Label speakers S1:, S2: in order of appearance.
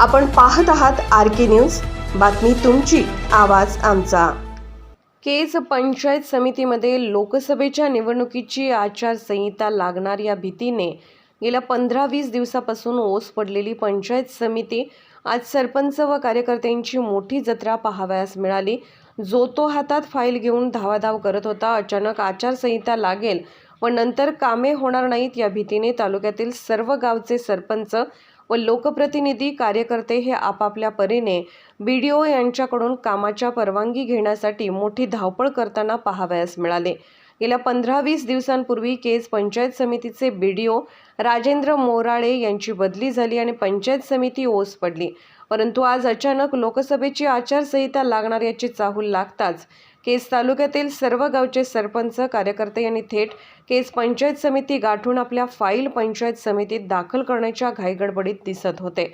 S1: आपण पाहत आहात आर के न्यूज. बातमी तुमची आवाज आमचा. केज पंचायत समितीमध्ये लोकसभेच्या निवडणुकीची आचारसंहिता लागणार या भीतीने गेल्या पंधरा वीस दिवसापासून ओस पडलेली पंचायत समिती आज सरपंच व कार्यकर्त्यांची मोठी जत्रा पाहावयास मिळाली. जो तो हातात फाईल घेऊन धावाधाव करत होता अचानक आचारसंहिता लागेल व नंतर कामे होणार नाहीत या भीतीने तालुक्यातील सर्व गावचे सरपंच व लोकप्रतिनिधी कार्यकर्ते हे आपापल्या परीने बी डी ओ यांच्याकडून कामाच्या परवानगी घेण्यासाठी मोठी धावपळ करताना पाहावयास मिळाले. गेल्या पंधरा वीस दिवसांपूर्वी केज पंचायत समितीचे बी डी ओ राजेंद्र मोराळे यांची बदली झाली आणि पंचायत समिती ओस पडली. परंतु आज अचानक लोकसभेची आचारसंहिता लागणार याची चाहूल लागताच केस तालुक्यातील सर्व गावचे सरपंच कार्यकर्ते यांनी थेट केस पंचायत समिती गाठून आपल्या फाईल पंचायत समितीत दाखल करण्याच्या घाईगडबडीत दिसत होते.